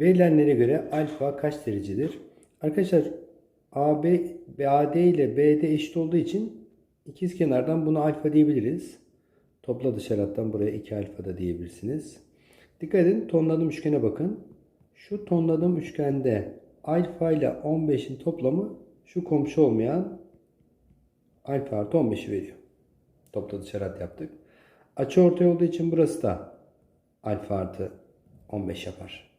Verilenlere göre alfa kaç derecedir? Arkadaşlar AB, AD ile BD eşit olduğu için ikiz kenardan bunu alfa diyebiliriz. Topla dışarı hattan buraya 2 alfa da diyebilirsiniz. Dikkat edin tonladığım üçgene bakın. Şu tonladığım üçgende alfa ile 15'in toplamı şu komşu olmayan alfa artı 15'i veriyor. Topla dışarı hat yaptık. Açı ortay olduğu için burası da alfa artı 15 yapar.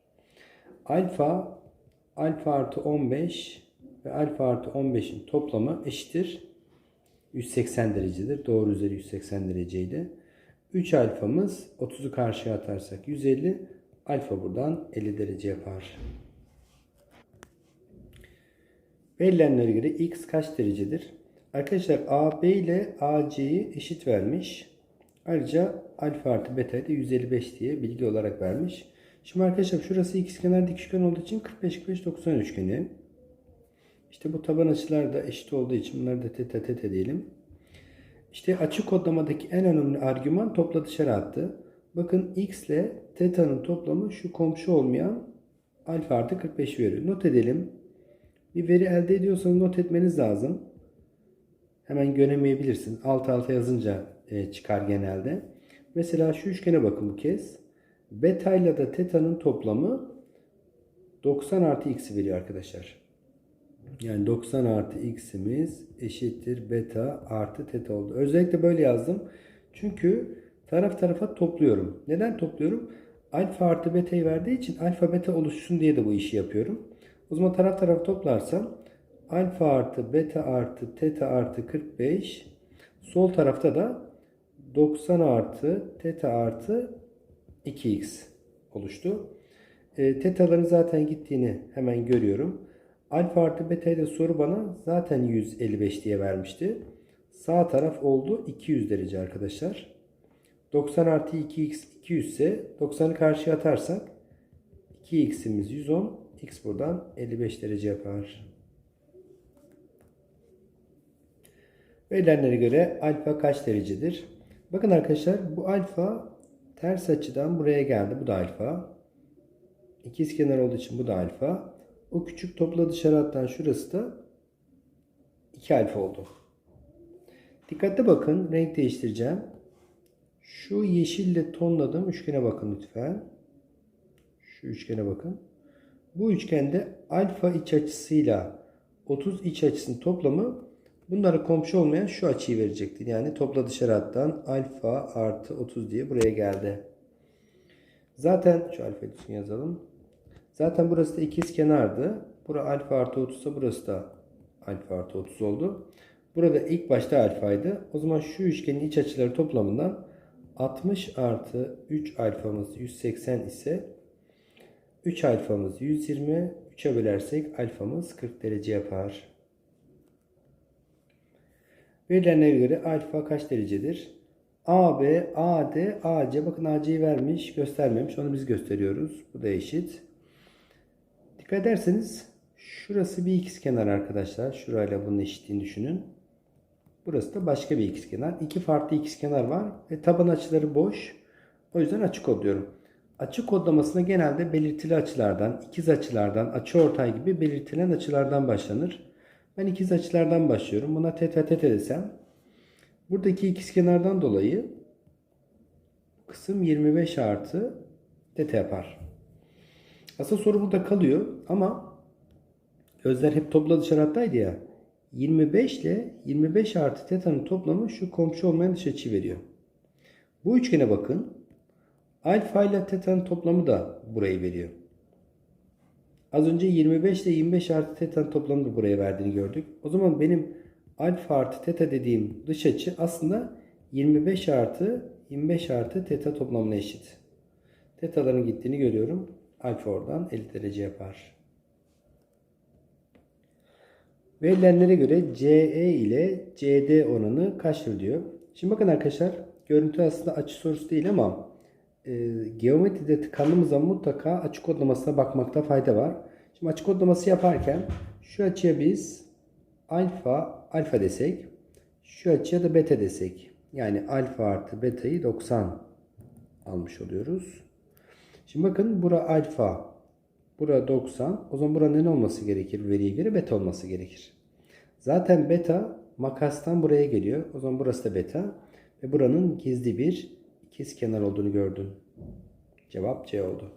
Alfa, alfa artı 15 ve alfa artı 15'in toplamı eşittir. 180 derecedir. Doğru üzeri 180 dereceydi. 3 alfamız 30'u karşıya atarsak 150. Alfa buradan 50 derece yapar. Verilenlere göre x kaç derecedir? Arkadaşlar AB ile AC'yi eşit vermiş. Ayrıca alfa artı beta'yı da 155 diye bilgi olarak vermiş. Şimdi arkadaşlar şurası ikizkenar dik üçgen olduğu için 45 45 90 üçgeni. İşte bu taban açılar da eşit olduğu için bunları da teta teta diyelim. İşte açı kodlamadaki en önemli argüman topla dışarı attı. Bakın x ile teta'nın toplamı şu komşu olmayan alfa artı 45 veriyor. Not edelim. Bir veri elde ediyorsanız not etmeniz lazım. Hemen göremeyebilirsin. Alt alta yazınca e, çıkar genelde. Mesela şu üçgene bakın bu kez. Beta ile de teta'nın toplamı 90 artı x'i veriyor arkadaşlar. Yani 90 artı x'imiz eşittir beta artı teta oldu. Özellikle böyle yazdım. Çünkü taraf tarafa topluyorum. Neden topluyorum? Alfa artı beta'yı verdiği için alfa beta oluşsun diye de bu işi yapıyorum. O zaman taraf tarafa toplarsam alfa artı beta artı teta artı 45 sol tarafta da 90 artı teta artı 2x oluştu. E, tetaların zaten gittiğini hemen görüyorum. Alfa artı beta'yı da soru bana zaten 155 diye vermişti. Sağ taraf oldu 200 derece arkadaşlar. 90 artı 2x 200 ise 90'ı karşıya atarsak 2x'imiz 110. X buradan 55 derece yapar. Verilenlere göre alfa kaç derecedir? Bakın arkadaşlar bu alfa ters açıdan buraya geldi. Bu da alfa. İkizkenar olduğu için bu da alfa. O küçük topla dışarı attan şurası da 2 alfa oldu. Dikkatli bakın. Renk değiştireceğim. Şu yeşille tonladığım üçgene bakın lütfen. Şu üçgene bakın. Bu üçgende alfa iç açısıyla 30 iç açısının toplamı bunlara komşu olmayan şu açıyı verecektir. Yani topla dışarı hattan alfa artı 30 diye buraya geldi. Zaten şu alfa düzgün yazalım. Zaten burası da ikiz kenardı. Bura alfa artı 30 ise burası da alfa artı 30 oldu. Burada ilk başta alfaydı. O zaman şu üçgenin iç açıları toplamından 60 artı 3 alfamız 180 ise 3 alfamız 120. 3'e bölersek alfamız 40 derece yapar. Verilenlere göre alfa kaç derecedir? AB, AD, AC. Bakın AC'yi vermiş, göstermemiş. Onu biz gösteriyoruz. Bu da eşit. Dikkat ederseniz şurası bir ikizkenar arkadaşlar. Şurayla bunun eşitliğini düşünün. Burası da başka bir ikizkenar. İki farklı ikizkenar var ve taban açıları boş. O yüzden açık kodluyorum. Açı kodlamasına genelde belirtili açılardan, ikiz açılardan, açıortay gibi belirtilen açılardan başlanır. Ben ikiz açılardan başlıyorum. Buna teta teta desem. Buradaki ikizkenardan dolayı kısım 25 artı teta yapar. Aslında soru burada kalıyor ama gözler hep topla dışarı hattaydı ya. 25 ile 25 artı teta'nın toplamı şu komşu olmayan dış açıyı veriyor. Bu üçgene bakın. Alfa ile teta'nın toplamı da burayı veriyor. Az önce 25 ile 25 artı teta'nın toplamı da buraya verdiğini gördük. O zaman benim alfa artı teta dediğim dış açı aslında 25 artı 25 artı teta toplamına eşit. Tetaların gittiğini görüyorum. Alfa oradan 50 derece yapar. Verilenlere göre CE ile CD oranı kaçtır diyor. Şimdi bakın arkadaşlar görüntü aslında açı sorusu değil ama e, geometride tıkandığımız zaman mutlaka açı kodlamasına bakmakta fayda var. Şimdi açı kodlaması yaparken şu açıya biz alfa alfa desek şu açıya da beta desek yani alfa artı beta'yı 90 almış oluyoruz. Şimdi bakın bura alfa Bura 90. O zaman buranın ne olması gerekir veriye göre? Beta olması gerekir. Zaten beta makastan buraya geliyor. O zaman burası da beta. Ve buranın gizli bir ikiz kenar olduğunu gördün. Cevap C oldu.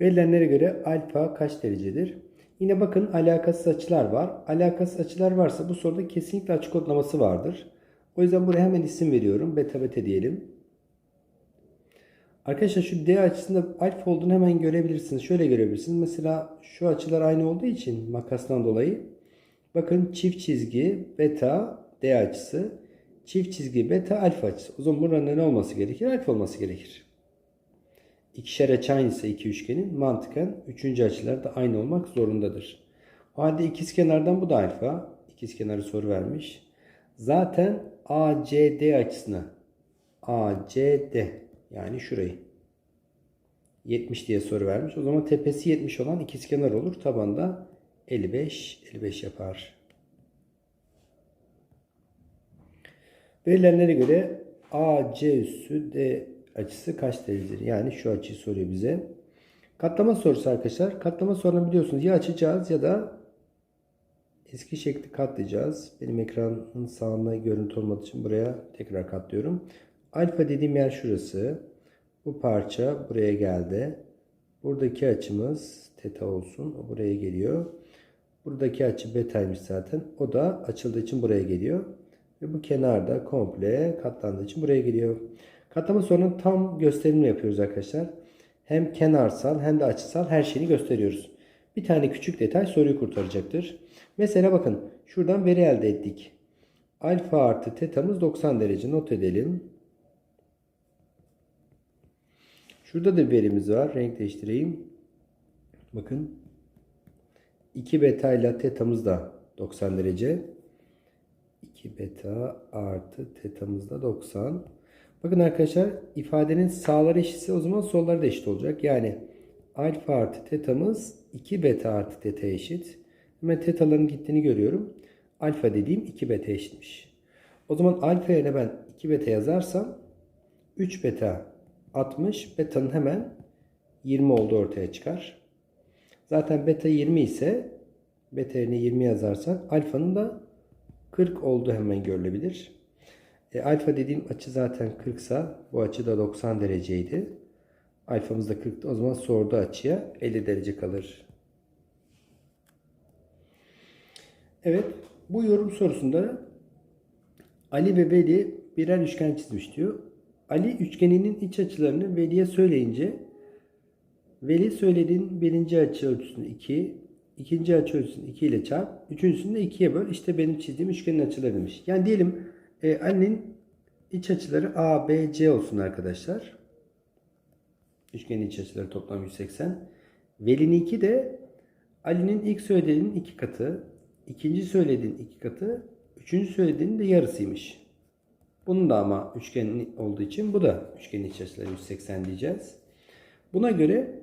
Verilenlere göre alfa kaç derecedir? Yine bakın alakasız açılar var. Alakasız açılar varsa bu soruda kesinlikle açı kodlaması vardır. O yüzden buraya hemen isim veriyorum. Beta beta diyelim. Arkadaşlar şu D açısında alfa olduğunu hemen görebilirsiniz. Şöyle görebilirsiniz. Mesela şu açılar aynı olduğu için makastan dolayı. Bakın çift çizgi beta D açısı. Çift çizgi beta alfa açısı. O zaman buranın ne olması gerekir? Alfa olması gerekir. İkişer açı aynıysa iki üçgenin mantıken üçüncü açılar da aynı olmak zorundadır. O halde ikizkenardan bu da alfa. İkizkenarı soru vermiş. Zaten ACD açısına ACD yani şurayı 70 diye soru vermiş. O zaman tepesi 70 olan ikizkenar olur. Tabanda 55 55 yapar. Verilenlere göre AC üssü D açısı kaç derecedir? Yani şu açıyı soruyor bize. Katlama sorusu arkadaşlar. Katlama sorunu biliyorsunuz ya açacağız ya da eski şekli katlayacağız. Benim ekranın sağında görüntü olmadığı için buraya tekrar katlıyorum. Alfa dediğim yer şurası. Bu parça buraya geldi. Buradaki açımız teta olsun. O buraya geliyor. Buradaki açı betaymış zaten. O da açıldığı için buraya geliyor. Ve bu kenarda komple katlandığı için buraya geliyor. Katlama sorunun tam gösterimini yapıyoruz arkadaşlar. Hem kenarsal hem de açısal her şeyini gösteriyoruz. Bir tane küçük detay soruyu kurtaracaktır. Mesela bakın şuradan veri elde ettik. Alfa artı tetamız 90 derece not edelim. Şurada da bir verimiz var. Renk değiştireyim. Bakın. 2 beta ile tetamız da 90 derece. 2 beta artı tetamız da 90. Bakın arkadaşlar ifadenin sağları eşitse o zaman solları da eşit olacak. Yani alfa artı tetamız 2 beta artı teta eşit. Hemen tetaların gittiğini görüyorum. Alfa dediğim 2 beta eşitmiş. O zaman alfa yerine ben 2 beta yazarsam 3 beta 60 beta'nın hemen 20 olduğu ortaya çıkar. Zaten beta 20 ise beta yerine 20 yazarsak alfanın da 40 olduğu hemen görülebilir. E, alfa dediğim açı zaten 40 sa bu açı da 90 dereceydi. Alfamız da 40'tı. O zaman sorduğu açıya 50 derece kalır. Evet. Bu yorum sorusunda Ali ve Veli birer üçgen çizmiş diyor. Ali üçgeninin iç açılarını Veli'ye söyleyince Veli söylediğin birinci açı ölçüsünü 2, ikinci açı ölçüsünü 2 ile çarp, üçüncüsünü de 2'ye böl. İşte benim çizdiğim üçgenin açıları demiş. Yani diyelim e, Ali'nin iç açıları A, B, C olsun arkadaşlar. Üçgenin iç açıları toplam 180. Veli'nin 2 de Ali'nin ilk söylediğinin iki katı, ikinci söylediğinin iki katı, üçüncü söylediğinin de yarısıymış. Bunun da ama üçgen olduğu için bu da üçgenin iç açıları 180 diyeceğiz. Buna göre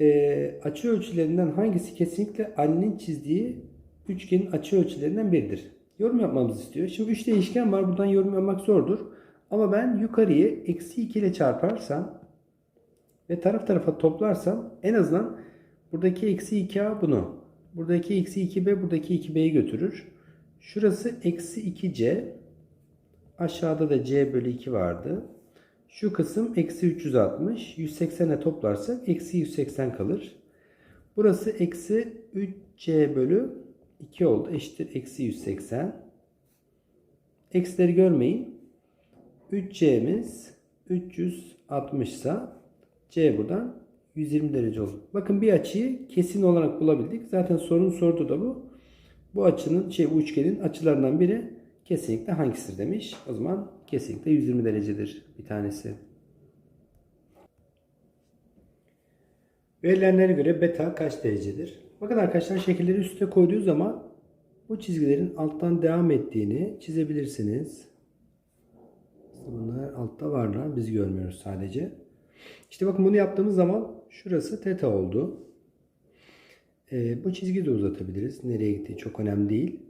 e, açı ölçülerinden hangisi kesinlikle Ali'nin çizdiği üçgenin açı ölçülerinden biridir? Yorum yapmamızı istiyor. Şimdi 3 değişken var. Buradan yorum yapmak zordur. Ama ben yukarıyı eksi 2 ile çarparsam ve taraf tarafa toplarsam en azından buradaki eksi 2a bunu. Buradaki eksi 2b buradaki 2b'yi götürür. Şurası eksi 2c. Aşağıda da c bölü 2 vardı. Şu kısım eksi 360. 180'e toplarsak eksi 180 kalır. Burası eksi 3c bölü 2 oldu. Eşittir eksi 180. Eksileri görmeyin. 3c'miz 360 ise c buradan 120 derece olur. Bakın bir açıyı kesin olarak bulabildik. Zaten sorunun sorduğu da bu. Bu açının şey bu üçgenin açılarından biri kesinlikle hangisidir demiş. O zaman kesinlikle 120 derecedir bir tanesi. Verilenlere göre beta kaç derecedir? Bakın arkadaşlar şekilleri üste koyduğu zaman bu çizgilerin alttan devam ettiğini çizebilirsiniz. Bunlar altta varlar. Biz görmüyoruz sadece. İşte bakın bunu yaptığımız zaman şurası teta oldu. Ee, bu çizgiyi de uzatabiliriz. Nereye gittiği çok önemli değil.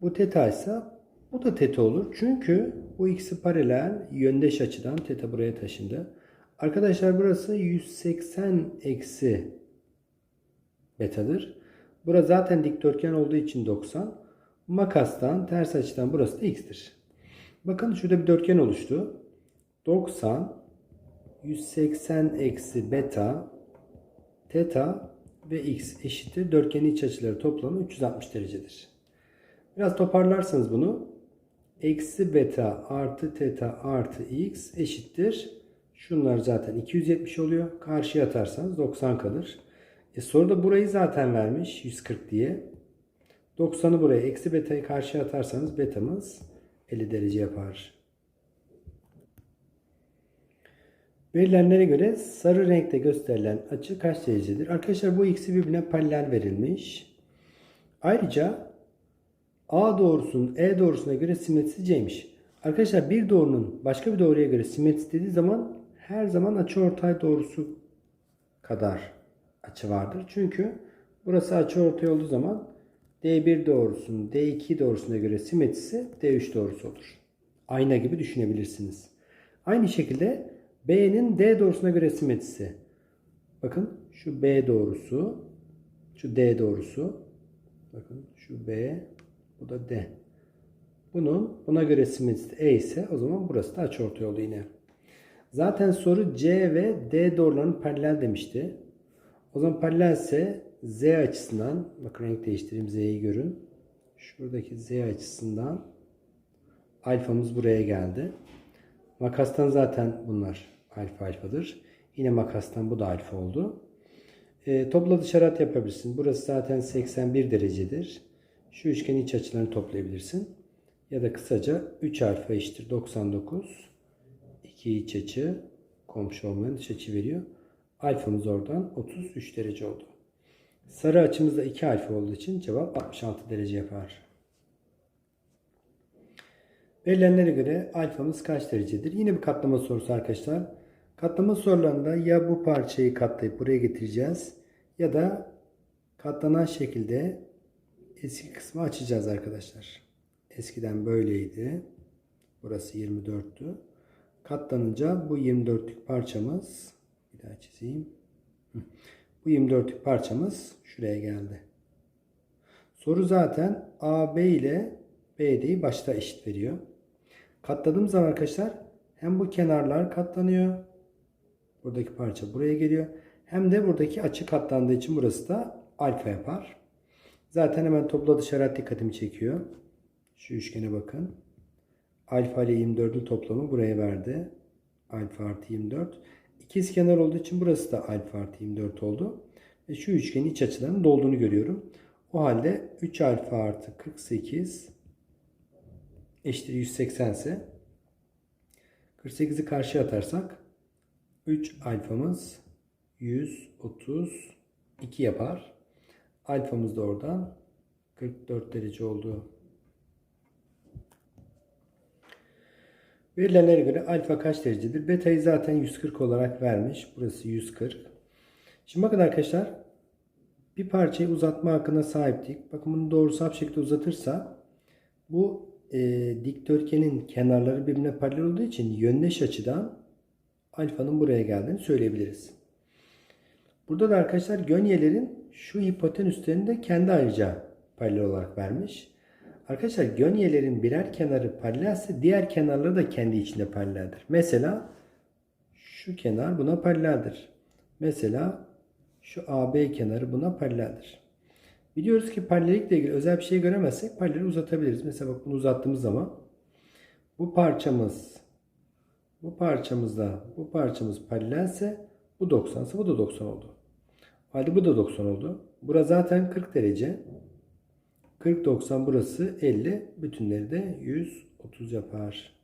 Bu teta ise bu da teta olur. Çünkü bu ikisi paralel yöndeş açıdan teta buraya taşındı. Arkadaşlar burası 180 eksi betadır. Burası zaten dikdörtgen olduğu için 90. Makastan ters açıdan burası da x'tir. Bakın şurada bir dörtgen oluştu. 90 180 eksi beta teta ve x eşittir. Dörtgenin iç açıları toplamı 360 derecedir. Biraz toparlarsanız bunu eksi beta artı teta artı x eşittir. Şunlar zaten 270 oluyor. Karşıya atarsanız 90 kalır. E soruda burayı zaten vermiş 140 diye. 90'ı buraya eksi beta'yı karşıya atarsanız betamız 50 derece yapar. Verilenlere göre sarı renkte gösterilen açı kaç derecedir? Arkadaşlar bu ikisi birbirine paralel verilmiş. Ayrıca A doğrusunun E doğrusuna göre simetrisizceymiş. Arkadaşlar bir doğrunun başka bir doğruya göre simetrisi dediği zaman her zaman açıortay doğrusu kadar açı vardır. Çünkü burası açıortay olduğu zaman D1 doğrusunun D2 doğrusuna göre simetrisi D3 doğrusu olur. Ayna gibi düşünebilirsiniz. Aynı şekilde B'nin D doğrusuna göre simetrisi. Bakın şu B doğrusu, şu D doğrusu. Bakın şu B, bu da D. Bunun buna göre simetrisi E ise o zaman burası da açıortay oldu yine. Zaten soru C ve D doğrularının paralel demişti. O zaman paralelse Z açısından, bakın renk değiştireyim Z'yi görün. Şuradaki Z açısından alfamız buraya geldi. Makastan zaten bunlar alfa alfadır. Yine makastan bu da alfa oldu. E, topla dışarı yapabilirsin. Burası zaten 81 derecedir. Şu üçgenin iç açılarını toplayabilirsin. Ya da kısaca 3 alfa eşittir 99. 2 iç açı komşu olmayan dış açı veriyor. Alfamız oradan 33 derece oldu. Sarı açımızda 2 alfa olduğu için cevap 66 derece yapar. Verilenlere göre alfamız kaç derecedir? Yine bir katlama sorusu arkadaşlar. Katlama sorularında ya bu parçayı katlayıp buraya getireceğiz ya da katlanan şekilde eski kısmı açacağız arkadaşlar. Eskiden böyleydi. Burası 24'tü. Katlanınca bu 24'lük parçamız bir daha çizeyim. Bu 24'lük parçamız şuraya geldi. Soru zaten AB ile BD'yi başta eşit veriyor. Katladığım zaman arkadaşlar hem bu kenarlar katlanıyor. Buradaki parça buraya geliyor. Hem de buradaki açı katlandığı için burası da alfa yapar. Zaten hemen topladı işaret dikkatimi çekiyor. Şu üçgene bakın. Alfa ile 24'ün toplamı buraya verdi. Alfa artı 24. İkiz kenar olduğu için burası da alfa artı 24 oldu. Ve şu üçgenin iç açılarının dolduğunu görüyorum. O halde 3 alfa artı 48 eşittir 180 ise 48'i karşıya atarsak 3 alfamız 132 yapar. Alfamız da oradan 44 derece oldu. Verilenlere göre alfa kaç derecedir? Beta'yı zaten 140 olarak vermiş. Burası 140. Şimdi bakın arkadaşlar bir parçayı uzatma hakkına sahiptik. Bakın bunu doğru sap şekilde uzatırsa bu e, dikdörtgenin kenarları birbirine paralel olduğu için yöndeş açıdan alfanın buraya geldiğini söyleyebiliriz. Burada da arkadaşlar gönyelerin şu hipotenüslerini de kendi ayrıca paralel olarak vermiş. Arkadaşlar gönyelerin birer kenarı paralelse diğer kenarları da kendi içinde paraleldir. Mesela şu kenar buna paraleldir. Mesela şu AB kenarı buna paraleldir. Biliyoruz ki paralellikle ilgili özel bir şey göremezsek paraleli uzatabiliriz. Mesela bak bunu uzattığımız zaman bu parçamız bu parçamızda bu parçamız paralelse bu 90 ise bu da 90 oldu. Hadi bu da 90 oldu. Burası zaten 40 derece. 40 90 burası 50. Bütünleri de 130 yapar.